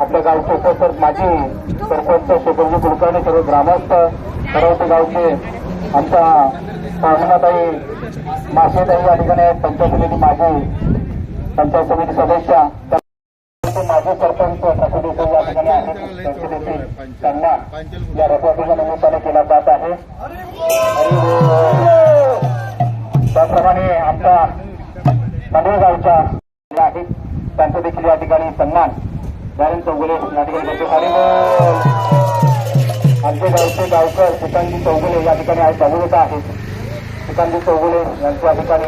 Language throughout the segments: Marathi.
आपल्या गावचे उपसर माजी सरपंच शेखरजी कुलकर्णी सर्व ग्रामस्थ सर्व गावचे आमच्या स्वामिनाताई मासेताई या ठिकाणी पंचायत समिती माजी पंचायत समिती सदस्य. माजी सरपंच राघव या ठिकाणी आहेत. त्यांचे देखील सन्मान या रथयात्रेच्या निमित्ताने केला जात आहे. त्याप्रमाणे आमच्या मंडळगावच्या आहेत. त्यांचा देखील या ठिकाणी सन्मान. नारायण चौगुले या ठिकाणी करतो. आणि आमचे गावचे गावकर चिकांजी चौगुले या ठिकाणी आज चालू होत आहेत. चिकांजी चौगुले यांच्या ठिकाणी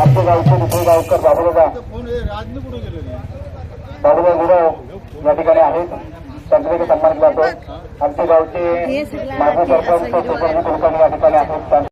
आमचे गावचे दुसरे गावकर बाबुलगा बाबुलगा गुरव या ठिकाणी आहेत. त्यांचा देखील सन्मान केला जातो आमचे गावचे माजी सरपंच सुपरजी या ठिकाणी आहेत.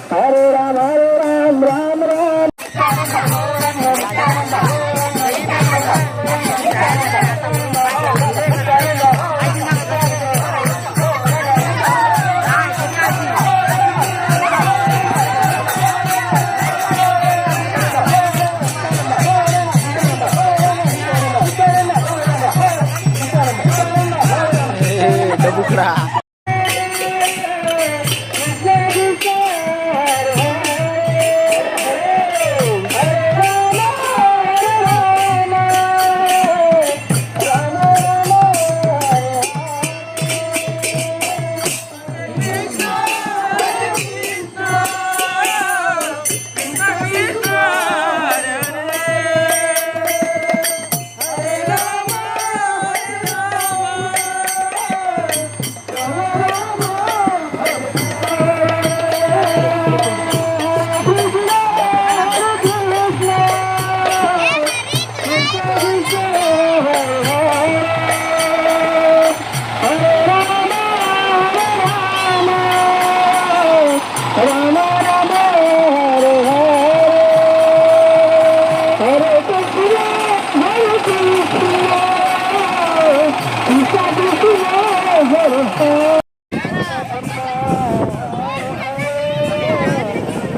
त्यांचा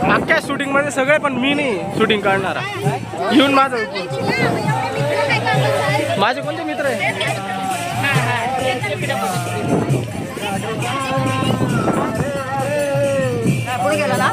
मागच्या शूटिंग मध्ये सगळे पण मी नाही शूटिंग करणारा येऊन माझं माझे कोणते मित्र आहे पुढे गेला ना